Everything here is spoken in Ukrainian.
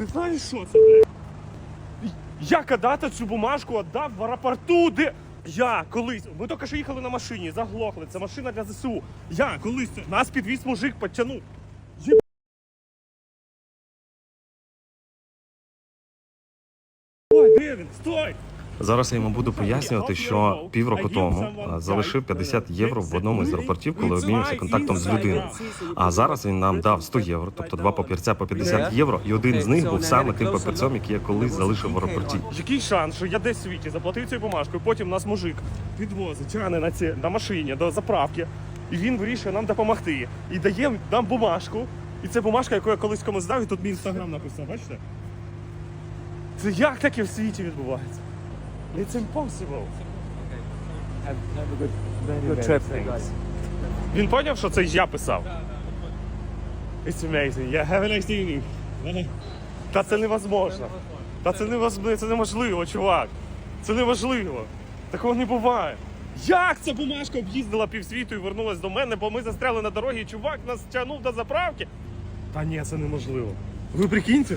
Ти знаєш, що це, блядь? Я когда-то цю бумажку віддав в аеропорту, де. Я колись, ми тільки що їхали на машині, заглохли. Це машина для ЗСУ. Я колись нас підвіз мужик, підтягнув. Є... Ой, де? Стой! Зараз я йому буду пояснювати, що півроку тому залишив 50 євро в одному із аеропортів, коли обмінявся контактом з людиною. А зараз він нам дав 100 євро, тобто два папірця по 50 євро, і один з них був саме тим папірцем, який я колись залишив в аеропорті. Який шанс, що я десь в світі заплатив цією бумажкою, потім нас мужик підвозить, тягне на, ці, на машині до заправки, і він вирішує нам допомогти. І дає нам бумажку. І це бумажка, яку я колись комусь дав, і тут мій інстаграм написав, бачите? Це як таке в світі відбувається? It's impossible. Good trip, thanks. Він поняв, що це я писав? It's amazing. Yeah, have a nice evening. Та це невозможно. Та це невозможно, це неможливо, чувак. Це неможливо. Такого не буває. Як ця бумажка об'їздила півсвіту і вернулась до мене, бо ми застряли на дорогі, і чувак нас тягнув до заправки? Та ні, це неможливо. Ви прикиньте?